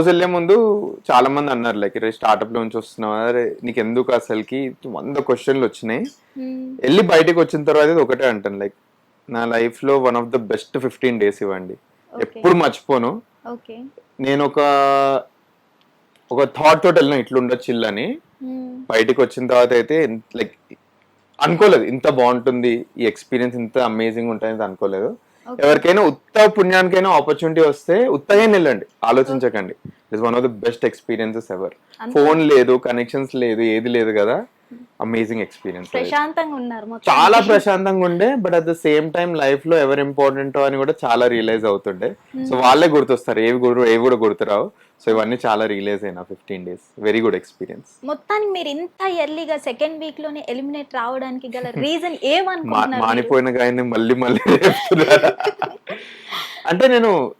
House వెళ్ళే ముందు చాలా మంది అన్నారు లైక్ రే స్టార్ట్అప్లో నుంచి వస్తున్నావు? అరే నీకు ఎందుకు అసలుకి? వంద క్వశ్చన్లు వచ్చినాయి. వెళ్ళి బయటకు వచ్చిన తర్వాత ఒకటే అంటాను లైక్ నా లైఫ్లో one of the best fifteen days ఇవ్వండి. ఎప్పుడు మర్చిపోను. నేను ఒక ఒక థాట్ తోటి వెళ్ళిన ఇట్లా ఉండొచ్చు ఇల్లు అని బయటకు వచ్చిన తర్వాత అయితే లైక్ అనుకోలేదు ఇంత బాగుంటుంది ఈ ఎక్స్పీరియన్స్ ఇంత అమేజింగ్ ఉంటుంది అనుకోలేదు. ఎవరికైనా ఉత్త పుణ్యానికైనా ఆపర్చునిటీ వస్తే ఉత్తగా వెళ్ళండి. ఆలోచించకండి. It's one of the best experiences ever. Phone లేదు కనెక్షన్స్ లేదు ఏది లేదు కదా. అమేజింగ్ ఎక్స్పీరియన్స్ ప్రశాంతంగా ఉన్నారు చాలా ప్రశాంతంగా ఉండే but at the same time లైఫ్లో ఎవరు ఇంపార్టెంట్ అని కూడా చాలా రియలైజ్ అవుతుండే. సో వాళ్ళే గుర్తొస్తారు ఏవి గుర్తు ఏవి కూడా గుర్తురావు. సో ఇవన్నీ చాలా రియలైజ్ అయినా fifteen days very good experience మొత్తానికి మీరు ఇంత ఎర్లీగా సెకండ్ వీక్లోనే ఎలిమినేట్ రావడానికి గల రీజన్ ఏమనుకుంటున్నారు మీరు? మానిపోయిన గాయని మళ్ళీ మళ్ళీ? అంటే నేను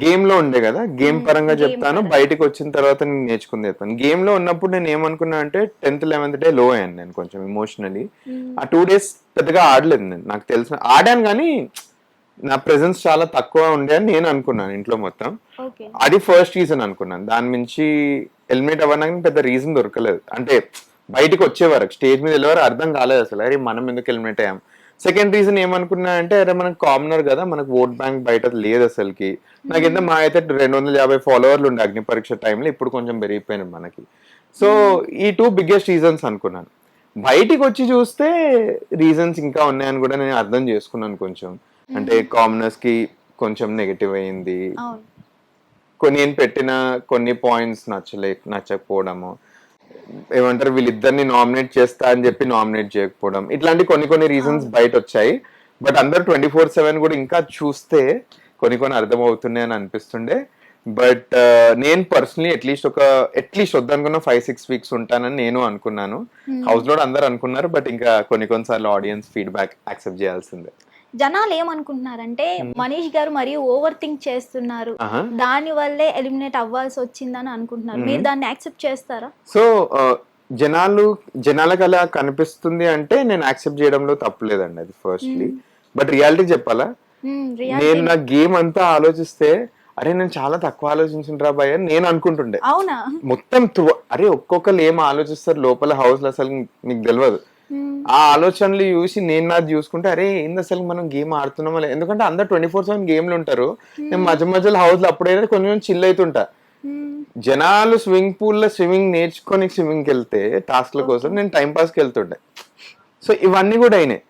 గేమ్లో ఉండే కదా గేమ్ Hmm, పరంగా చెప్తాను. బయటకు వచ్చిన తర్వాత నేను నేర్చుకుంది చెప్తాను. గేమ్లో ఉన్నప్పుడు నేను ఏమనుకున్నా అంటే టెన్త్ లెవెన్త్ డే లో అయ్యాను నేను కొంచెం ఇమోషనలీ మ్మ్. ఆ టూ డేస్ పెద్దగా ఆడలేదు నేను. నాకు తెలిసిన ఆడాను కానీ నా ప్రెజెన్స్ చాలా తక్కువ ఉండే అని నేను అనుకున్నాను ఇంట్లో మొత్తం. అది ఫస్ట్ రీజన్ అనుకున్నాను. దాని మించి ఎలిమినేట్ అవ్వడానికి పెద్ద రీజన్ దొరకలేదు. అంటే బయటికి వచ్చే వరకు స్టేజ్ మీద వెళ్ళే వరకు అర్థం కాలేదు అసలు. అరే మనం ఎందుకు ఎలిమినేట్ అయ్యాం? సెకండ్ రీజన్ ఏమనుకున్నా అంటే అరే మనకు కామనర్ కదా మనకు ఓట్ బ్యాంక్ బయట లేదు అసలుకి. నాకు ఎంత మా అయితే రెండు వందల యాభై ఫాలోవర్లు ఉండే అగ్ని పరీక్ష టైంలో ఇప్పుడు కొంచెం పెరిగిపోయినాయి మనకి. సో ఈ టూ బిగ్గెస్ట్ రీజన్స్ అనుకున్నాను. బయటికి వచ్చి చూస్తే రీజన్స్ ఇంకా ఉన్నాయని కూడా నేను అర్థం చేసుకున్నాను కొంచెం. అంటే కామనర్స్కి కొంచెం నెగటివ్ అయింది. కొన్ని నేను పెట్టిన కొన్ని పాయింట్స్ నచ్చలే నచ్చకపోవడము. ఏమంటారు వీళ్ళిద్దరిని నామినేట్ చేస్తా అని చెప్పి నామినేట్ చేయకపోవడం. ఇట్లాంటి కొన్ని కొన్ని రీజన్స్ బయట వచ్చాయి బట్ అందరు ట్వంటీ ఫోర్ సెవెన్ కూడా ఇంకా చూస్తే కొన్ని కొన్ని అర్థమవుతున్నాయి అని అనిపిస్తుండే. బట్ నేను పర్సనలీ అట్లీస్ట్ ఒక అట్లీస్ట్ వద్దనుకున్న ఫైవ్ సిక్స్ వీక్స్ ఉంటానని నేను అనుకున్నాను. హౌస్లో అందరు అనుకున్నారు బట్ ఇంకా కొన్ని కొన్నిసార్లు ఆడియన్స్ ఫీడ్బ్యాక్ యాక్సెప్ట్ చేయాల్సిందే. జనాలు ఏమనుకుంటున్నారంటే మనీష్ గారు మరియు ఓవర్ థింక్ చేస్తున్నారు. దాని వల్లే ఎలిమినేట్ అవ్వాల్సి వచ్చిందని అనుకుంటున్నారు మీరు దాన్ని యాక్సెప్ట్ చేస్తారా? సో జనాలు జనాలకు అలా కనిపిస్తుంది అంటే నేను యాక్సెప్ట్ చేయడంలో తప్పులేదండి అది ఫస్ట్లీ. బట్ రియాలిటీ చెప్పాలా? నేను నా గేమ్ అంతా ఆలోచిస్తే అరే నేను చాలా తక్కువ ఆలోచించిన రా భయ అని నేను అనుకుంటుండే. అవునా? మొత్తం అరే ఒక్కొక్కరు ఏం ఆలోచిస్తారు? లోపల హౌస్లో అసలు నీకు తెలియదు ఆ ఆలోచనలు చూసి నేను నాది చూసుకుంటే అరే ఏంది అసలు మనం గేమ్ ఆడుతున్నామా లేదా? ఎందుకంటే అందరు ట్వంటీ ఫోర్ సెవెన్ గేమ్లు ఉంటారు. నేను మధ్య మధ్యలో హౌస్లో అప్పుడైతే కొంచెం చిల్ అవుతుంటా జనాలు స్విమ్మింగ్ పూల్లో స్విమ్మింగ్ నేర్చుకొని స్విమ్మింగ్ వెళ్తే టాస్క్ల కోసం నేను టైం పాస్కి వెళ్తుండే. సో ఇవన్నీ కూడా అయినాయి.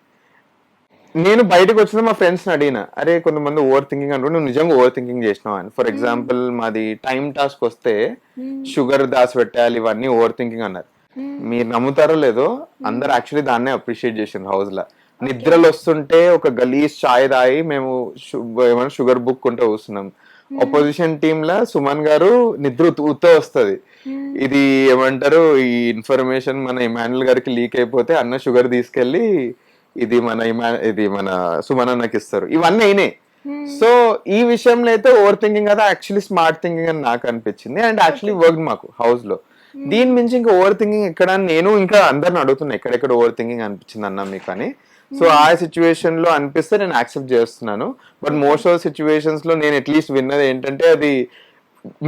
నేను బయటకు వచ్చిన మా ఫ్రెండ్స్ అడిగిన అరే కొంతమంది ఓవర్ థింకింగ్ అంటారు నువ్వు నిజంగా ఓవర్ థింకింగ్ చేసినావు అని. ఫర్ ఎగ్జాంపుల్ మాది టైం టాస్క్ వస్తే షుగర్ దాసి పెట్టాలి ఇవన్నీ ఓవర్ థింకింగ్ అన్నారు. మీరు నమ్ముతారో లేదో అందరు యాక్చువల్లీ దాన్నే అప్రిషియేట్ చేసిండ్రు హౌస్లో. నిద్రలు వస్తుంటే ఒక గలీజ్ చాయ్ తాగి మేము ఏమన్నా షుగర్ బుక్ ఉంటే కూస్తున్నాం అపోజిషన్ టీమ్ లా సుమన్ గారు నిద్ర ఉత్త- వస్తుంది. ఇది ఏమంటారు? ఈ ఇన్ఫర్మేషన్ మన ఇమాన్యుల్ గారికి లీక్ అయిపోతే అన్న షుగర్ తీసుకెళ్ళి ఇది మన ఇమా ఇది మన సుమన్ అన్నకి ఇస్తారు. ఇవన్నీ అయినాయి. సో ఈ విషయంలో అయితే ఓవర్ థింకింగ్ కదా యాక్చువల్లీ స్మార్ట్ థింకింగ్ అని నాకు అనిపించింది. అండ్ యాక్చువల్లీ వర్క్ మాకు హౌస్లో. దీని మించి ఇంకా ఓవర్ థింకింగ్ ఎక్కడ నేను ఇంకా అందరిని అడుగుతున్నా ఎక్కడెక్కడ ఓవర్ థింకింగ్ అనిపించింది అన్న మీకు అని సో ఆ సిచ్యువేషన్లో అనిపిస్తే నేను యాక్సెప్ట్ చేస్తున్నాను. బట్ మోస్ట్ ఆఫ్ సిచ్యువేషన్స్లో నేను అట్లీస్ట్ విన్నది ఏంటంటే అది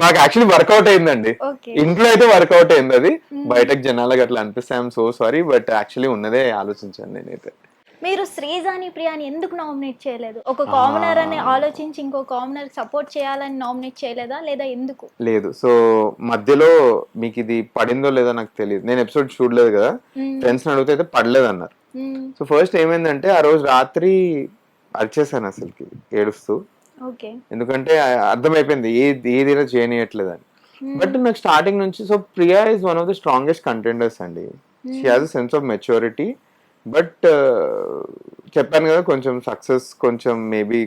మాకు యాక్చువల్లీ వర్కౌట్ అయిందండి. ఇంట్లో అయితే వర్కౌట్ అయింది అది. బయటకు జనాలకు అట్లా అనిపిస్తే I'm so sorry but actually ఉన్నదే ఆలోచించాను నేనైతే. మీరు శ్రీజాని ప్రియాని ఎందుకు నామినేట్ చేయలేదు? ఒక కామనర్ అని ఆలోచించి ఇంకో కామనర్ సపోర్ట్ చేయాలని నామినేట్ చేయలేదా? లేదా ఎందుకు? లేదు. సో మధ్యలో మీకు ఇది పడిందో లేదో నాకు తెలియదు. నేను ఎపిసోడ్ చూడలేదు కదా. ఫ్రెండ్స్ అడిగితే అయితే పడలేదు అన్నారు. సో ఫస్ట్ ఏమైందంటే ఆ రోజు రాత్రి అరిచేసాను అసలుకి ఏడుస్తూ. ఓకే. ఎందుకంటే అర్థమైపోయింది ఏ ఏదైనా చేయనియట్లేదని. బట్ నాకు స్టార్టింగ్ నుంచి so Priya is one of the strongest contenders అండి. She has a sense of maturity but చెప్పాను కదా కొంచెం సక్సెస్ కొంచెం మేబీ